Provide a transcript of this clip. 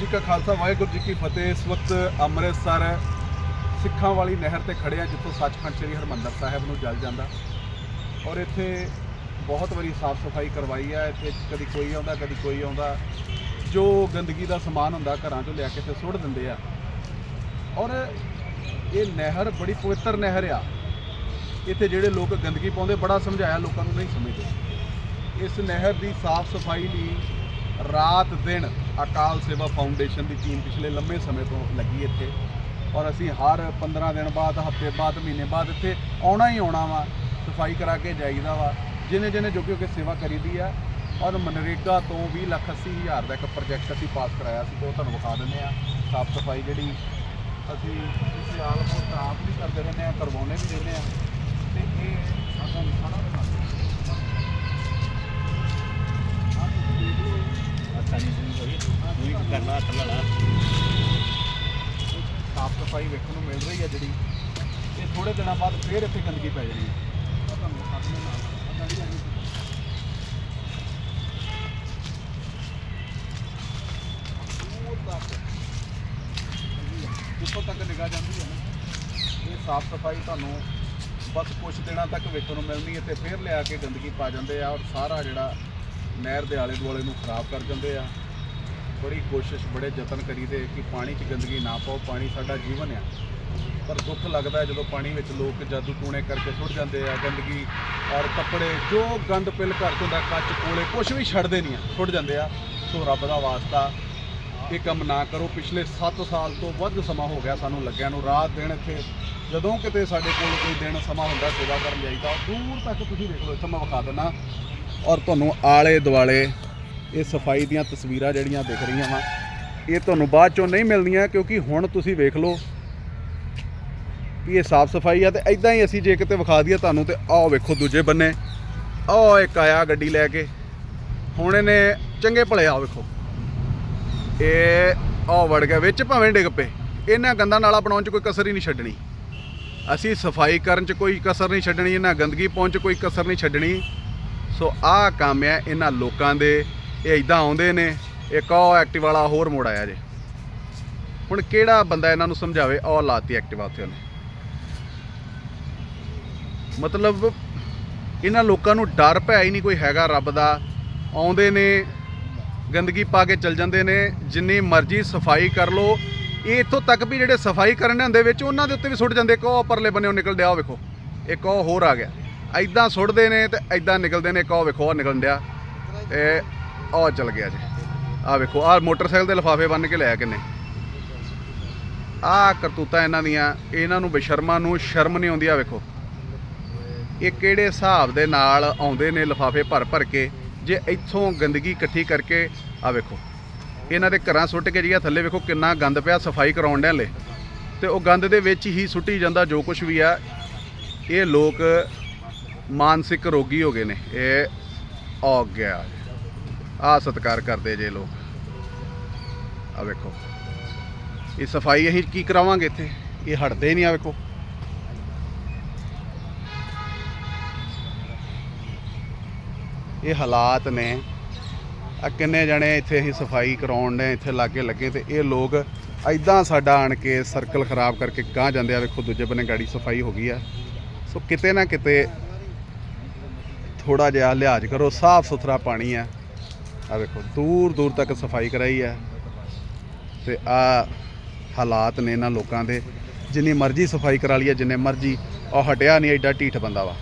ਜੀ ਕਾ ਖਾਲਸਾ, ਵਾਹਿਗੁਰੂ ਜੀ ਕੀ ਫਤਿਹ। ਇਸ ਵਕਤ ਅੰਮ੍ਰਿਤਸਰ ਸਿੱਖਾਂ ਵਾਲੀ ਨਹਿਰ ਤੇ ਖੜੇ ਆ, ਜਿੱਥੋਂ ਸੱਚਖੰਡ ਸ੍ਰੀ ਹਰਮੰਦਰ ਸਾਹਿਬ ਨੂੰ ਜਲ ਜਾਂਦਾ। ਔਰ ਇੱਥੇ ਬਹੁਤ ਵਾਰੀ ਸਾਫ਼ ਸਫ਼ਾਈ ਕਰਵਾਈ ਆ। ਇੱਥੇ ਕਦੀ ਕੋਈ ਆਉਂਦਾ, ਕਦੀ ਕੋਈ ਆਉਂਦਾ। ਜੋ ਗੰਦਗੀ ਦਾ ਸਮਾਨ ਹੁੰਦਾ ਘਰਾਂ ਚੋਂ ਲਿਆ ਕੇ ਇੱਥੇ ਸੁੱਟ ਦਿੰਦੇ ਆ। ਔਰ ਇਹ ਨਹਿਰ ਬੜੀ ਪਵਿੱਤਰ ਨਹਿਰ ਆ। ਇੱਥੇ ਜਿਹੜੇ ਲੋਕ ਗੰਦਗੀ ਪਾਉਂਦੇ, ਬੜਾ ਸਮਝਾਇਆ ਲੋਕਾਂ ਨੂੰ ਨਹੀਂ ਸਮਝਦੇ। ਇਸ ਨਹਿਰ ਦੀ ਸਾਫ਼ ਸਫ਼ਾਈ ਲਈ ਰਾਤ ਦਿਨ ਅਕਾਲ ਸੇਵਾ ਫਾਊਂਡੇਸ਼ਨ ਦੀ ਟੀਮ ਪਿਛਲੇ ਲੰਮੇ ਸਮੇਂ ਤੋਂ ਲੱਗੀ ਇੱਥੇ। ਔਰ ਅਸੀਂ ਹਰ 15 ਦਿਨ ਬਾਅਦ, ਹਫ਼ਤੇ ਬਾਅਦ, ਮਹੀਨੇ ਬਾਅਦ ਇੱਥੇ ਆਉਣਾ ਹੀ ਆਉਣਾ ਵਾ, ਸਫ਼ਾਈ ਕਰਾ ਕੇ ਜਾਈਦਾ ਵਾ। ਜਿਹਨੇ ਜਿਹਨੇ ਜੋ ਕਿ ਸਿਵਾ ਕਰੀਦੀ ਆ। ਔਰ ਮਨਰੇਗਾ ਤੋਂ 20 ਲੱਖ 80 ਹਜ਼ਾਰ ਦਾ ਇੱਕ ਪ੍ਰੋਜੈਕਟ ਅਸੀਂ ਪਾਸ ਕਰਾਇਆ ਸੀ ਤੇ ਉਹ ਤੁਹਾਨੂੰ ਵਿਖਾ ਦਿੰਦੇ ਆ ਸਾਫ਼ ਸਫ਼ਾਈ ਜਿਹੜੀ ਅਸੀਂ ਇਸੇ ਆਲਮੋਸਟ ਆਪ ਵੀ ਕਰਦੇ ਰਹਿੰਦੇ ਆ ਕਰਵਾਉਣੇ ਵੀ ਰਹਿੰਦੇ ਆ ਤੇ ਇਹ ਆਪਾਂ ਸਾਰਾ ਦਿਖਾਉਂਦੇ ਆ ਤੁਸੀਂ ਦੇਖ ਲਓ ਅੱਛਾ ਜੀ ਤੁਸੀਂ ਕੋਈ ਪੂਰੀ ਕਰਨਾ ਸਾਫ਼ ਸਫ਼ਾਈ ਵੇਖਣ ਨੂੰ ਮਿਲ ਰਹੀ ਹੈ ਜਿਹੜੀ। ਇਹ ਥੋੜੇ ਦਿਨਾਂ ਬਾਅਦ ਫੇਰ ਇੱਥੇ ਗੰਦਗੀ ਪੈ ਜਾਣੀ ਹੈ। ਉਹ ਤੱਕ ਜਿੱਥੋਂ ਤੱਕ ਨਿਗਾਹ ਜਾਂਦੀ ਹੈ ਨਾ। ਇਹ ਸਾਫ਼ ਸਫ਼ਾਈ ਤੁਹਾਨੂੰ ਬਸ ਕੁਝ ਦਿਨਾਂ ਤੱਕ ਵੇਖਣ ਨੂੰ ਮਿਲਣੀ ਹੈ ਤੇ ਫੇਰ ਲਿਆ ਕੇ ਗੰਦਗੀ ਪਾ ਜਾਂਦੇ ਆ ਔਰ ਸਾਰਾ ਜਿਹੜਾ ਨਹਿਰ ਦੇ ਆਲੇ ਦੁਆਲੇ ਨੂੰ ਖਰਾਬ ਕਰ ਜਾਂਦੇ ਆ। ਬੜੀ ਕੋਸ਼ਿਸ਼, ਬੜੇ ਯਤਨ ਕਰੀਦੇ ਕਿ ਪਾਣੀ 'ਚ ਗੰਦਗੀ ਨਾ ਪਾਓ, ਪਾਣੀ ਸਾਡਾ ਜੀਵਨ ਆ। ਪਰ ਦੁੱਖ ਲੱਗਦਾ ਜਦੋਂ ਪਾਣੀ ਵਿੱਚ ਲੋਕ ਜਾਦੂ ਟੂਣੇ ਕਰਕੇ ਸੁੱਟ ਜਾਂਦੇ ਆ, ਗੰਦਗੀ ਔਰ ਕੱਪੜੇ, ਜੋ ਗੰਦ ਪਿਲ ਘਰ 'ਚ ਹੁੰਦਾ, ਕੱਚ ਕੋਲੇ ਕੁਝ ਵੀ ਛੱਡਦੇ ਨਹੀਂ ਆ, ਸੁੱਟ ਜਾਂਦੇ ਆ। ਸੋ ਰੱਬ ਦਾ ਵਾਸਤਾ ਇਹ ਕੰਮ ਨਾ ਕਰੋ। ਪਿਛਲੇ 7 ਸਾਲ ਤੋਂ ਵੱਧ ਸਮਾਂ ਹੋ ਗਿਆ ਸਾਨੂੰ ਲੱਗਿਆ ਨੂੰ। ਰਾਤ ਦਿਨ ਇੱਥੇ, ਜਦੋਂ ਕਿਤੇ ਸਾਡੇ ਕੋਲ ਕੋਈ ਦਿਨ ਸਮਾਂ ਹੁੰਦਾ, ਸੇਵਾ ਕਰਨ ਜਾਈਦਾ, ਦੂਰ ਤੱਕ ਤੁਸੀਂ ਦੇਖ ਲਓ, ਇੱਥੇ ਮੈਂ ਵਿਖਾ ਦਿੰਦਾ। ਔਰ ਤੁਹਾਨੂੰ ਆਲੇ ਦੁਆਲੇ ਇਹ ਸਫ਼ਾਈ ਦੀਆਂ ਤਸਵੀਰਾਂ ਜਿਹੜੀਆਂ ਦਿਖ ਰਹੀਆਂ ਵਾ, ਇਹ ਤੁਹਾਨੂੰ ਬਾਅਦ ਚੋਂ ਨਹੀਂ ਮਿਲਦੀਆਂ ਕਿਉਂਕਿ ਹੁਣ ਤੁਸੀਂ ਵੇਖ ਲਓ ਵੀ ਇਹ ਸਾਫ਼ ਸਫ਼ਾਈ ਆ ਤੇ ਐਦਾਂ ਹੀ ਅਸੀਂ ਜੇ ਕਿਤੇ ਵਿਖਾ ਦਈਏ ਤੁਹਾਨੂੰ ਤੇ ਆਹ ਵੇਖੋ ਦੂਜੇ ਬੰਨੇ, ਆਹ ਇੱਕ ਆਇਆ ਗੱਡੀ ਲੈ ਕੇ, ਹੁਣ ਇਹਨੇ ਚੰਗੇ ਭਲੇ ਆ ਵੇਖੋ। ਇਹ ਆਹ ਵੜ ਗਿਆ, ਵਿੱਚ ਭਾਵੇਂ ਡਿੱਗ ਪਏ, ਇਹਨਾਂ ਗੰਦਾ ਨਾਲਾ ਬਣਾਉਣ 'ਚ ਕੋਈ ਕਸਰ ਹੀ ਨਹੀਂ ਛੱਡਣੀ। ਅਸੀਂ ਸਫ਼ਾਈ ਕਰਨ 'ਚ ਕੋਈ ਕਸਰ ਨਹੀਂ ਛੱਡਣੀ, ਇਹਨਾਂ ਗੰਦਗੀ ਪਾਉਣ 'ਚ ਕੋਈ ਕਸਰ ਨਹੀਂ ਛੱਡਣੀ। ਸੋ ਆਹ ਕੰਮ ਹੈ ਇਹਨਾਂ ਲੋਕਾਂ ਦੇ। ਇਹ ਇਦਾਂ ਆਉਂਦੇ ਨੇ, ਇੱਕ ਉਹ ਐਕਟਿਵ ਵਾਲਾ ਹੋਰ ਮੋੜ ਆਇਆ ਜੇ। ਹੁਣ ਕਿਹੜਾ ਬੰਦਾ ਇਹਨਾਂ ਨੂੰ ਸਮਝਾਵੇ ਉਹ ਲਾਤੀ ਐਕਟਿਵਾ ਉੱਥੇ ਉਹਨੇ। ਮਤਲਬ ਇਹਨਾਂ ਲੋਕਾਂ ਨੂੰ ਡਰ ਭੈ ਹੀ ਨਹੀਂ ਕੋਈ ਹੈਗਾ ਰੱਬ ਦਾ। ਆਉਂਦੇ ਨੇ, ਗੰਦਗੀ ਪਾ ਕੇ ਚਲ ਜਾਂਦੇ ਨੇ, ਜਿੰਨੀ ਮਰਜ਼ੀ ਸਫ਼ਾਈ ਕਰ ਲੋ ਇਹ ਇੱਥੋਂ ਤੱਕ ਵੀ ਜਿਹੜੇ ਸਫ਼ਾਈ ਕਰਨ ਹੁੰਦੇ ਵਿੱਚ, ਉਹਨਾਂ ਦੇ ਉੱਤੇ ਵੀ ਸੁੱਟ ਜਾਂਦੇ, ਇੱਕ ਉਹ ਪਰਲੇ ਬੰਨੇ ਨਿਕਲ ਡਿਆ ਉਹ ਵੇਖੋ, ਇੱਕ ਉਹ ਹੋਰ ਆ ਗਿਆ। ਐਦਾਂ ਸੁੱਟਦੇ ਨੇ ਤੇ ਐਦਾਂ ਨਿਕਲਦੇ ਨੇ, ਇੱਕ ਵੇਖੋ ਨਿਕਲਣ ਡਿਆ। ਤੇ ਉਹ ਚਲ ਗਿਆ ਜੀ। ਆ ਵੇਖੋ ਆ ਮੋਟਰਸਾਈਕਲ ਦੇ ਲਿਫਾਫੇ ਬੰਨ ਕੇ ਲਿਆ ਕਿੰਨੇ। ਆ ਕਰਤੂਤਾਂ ਇਹਨਾਂ ਦੀਆਂ, ਇਹਨਾਂ ਨੂੰ ਬੇਸ਼ਰਮਾਂ ਨੂੰ ਸ਼ਰਮ ਨਹੀਂ ਆਉਂਦੀ ਆ ਵੇਖੋ। ਇਹ ਕਿਹੜੇ ਹਿਸਾਬ ਦੇ ਨਾਲ ਆਉਂਦੇ ਨੇ ਲਿਫਾਫੇ ਭਰ ਭਰ ਕੇ, ਜੇ ਇੱਥੋਂ ਗੰਦਗੀ ਇਕੱਠੀ ਕਰਕੇ ਆ ਵੇਖੋ। ਇਹਨਾਂ ਦੇ ਘਰਾਂ ਸੁੱਟ ਕੇ ਜੀਆ ਥੱਲੇ ਵੇਖੋ ਕਿੰਨਾ ਗੰਦ ਪਿਆ, ਸਫ਼ਾਈ ਕਰਾਉਣ ਦੇ ਹਲੇ। ਤੇ ਉਹ ਗੰਦ ਦੇ ਵਿੱਚ ਹੀ ਸੁੱਟੀ ਜਾਂਦਾ ਜੋ ਕੁਝ ਵੀ ਆ। ਇਹ ਲੋਕ ਮਾਨਸਿਕ ਰੋਗੀ ਹੋ ਗਏ ਨੇ, ਇਹ ਆ ਗਿਆ। ਆ ਸਤਿਕਾਰ ਕਰਦੇ ਜੇ ਲੋਕ। ਆ ਵੇਖੋ। ਇਹ ਸਫ਼ਾਈ ਅਸੀਂ ਕੀ ਕਰਾਵਾਂਗੇ ਇੱਥੇ? ਇਹ ਹਟਦੇ ਨਹੀਂ ਆ ਵੇਖੋ। ਇਹ ਹਾਲਾਤ ਨੇ। ਆ ਕਿੰਨੇ ਜਣੇ ਇੱਥੇ ਅਸੀਂ ਸਫ਼ਾਈ ਕਰਾਉਣ ਨੇ ਇੱਥੇ ਲਾਗੇ ਲੱਗੇ ਤੇ ਇਹ ਲੋਕ ਐਦਾਂ ਸਾਡਾ ਆਣ ਕੇ ਸਰਕਲ ਖਰਾਬ ਕਰਕੇ ਗਾਂ ਜਾਂਦੇ ਆ। ਵੇਖੋ, ਦੂਜੇ ਬੰਨੇ ਗਾੜੀ ਸਫ਼ਾਈ ਹੋ ਗਈ ਆ। ਸੋ ਕਿਤੇ ਨਾ ਕਿਤੇ ਥੋੜਾ ਜਿਹਾ ਲਿਹਾਜ਼ ਕਰੋ, ਸਾਫ਼ ਸੁਥਰਾ ਪਾਣੀ ਆ। ਆ ਵੇਖੋ, ਦੂਰ ਦੂਰ ਤੱਕ ਸਫ਼ਾਈ ਕਰਾਈ ਆ। ਤੇ ਆ ਹਾਲਾਤ ਨੇ ਇਹਨਾਂ ਲੋਕਾਂ ਦੇ। ਜਿੰਨੀ ਮਰਜ਼ੀ ਸਫ਼ਾਈ ਕਰਾ ਲਈਏ, ਜਿੰਨੇ ਮਰਜ਼ੀ ਉਹ ਹਟਿਆ ਨਹੀਂ, ਐਡਾ ਢੀਠ ਬੰਦਾ ਵਾ।